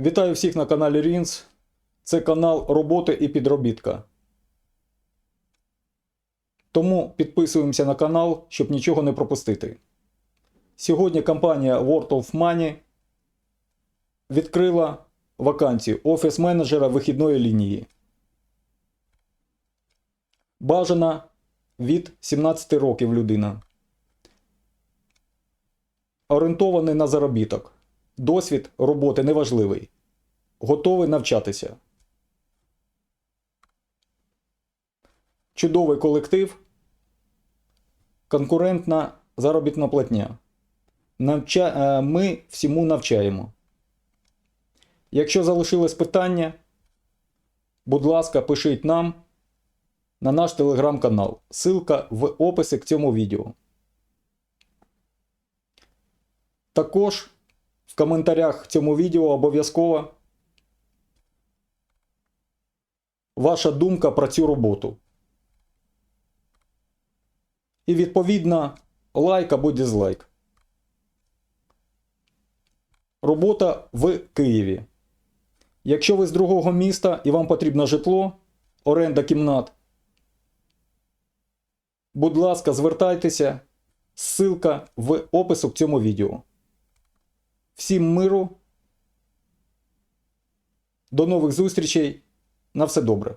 Вітаю всіх на каналі Рінс. Це канал роботи і підробітка. Тому підписуємося на канал, щоб нічого не пропустити. Сьогодні компанія World of Money відкрила вакансію офіс-менеджера вихідної лінії. Бажана від 17 років людина. Орієнтований на заробіток. Досвід роботи неважливий. Готовий навчатися. Чудовий колектив. Конкурентна заробітна платня. Навча... е, Ми всьому навчаємо. Якщо залишилось питання, будь ласка, пишіть нам на наш телеграм-канал. Ссылка в описі к цьому відео. Також в коментарях цьому відео обов'язково ваша думка про цю роботу. І відповідно лайк або дизлайк. Робота в Києві. Якщо ви з другого міста і вам потрібно житло, оренда кімнат, будь ласка, звертайтеся. Ссылка в опису к цьому відео. Всім миру. До нових зустрічей. На все добре.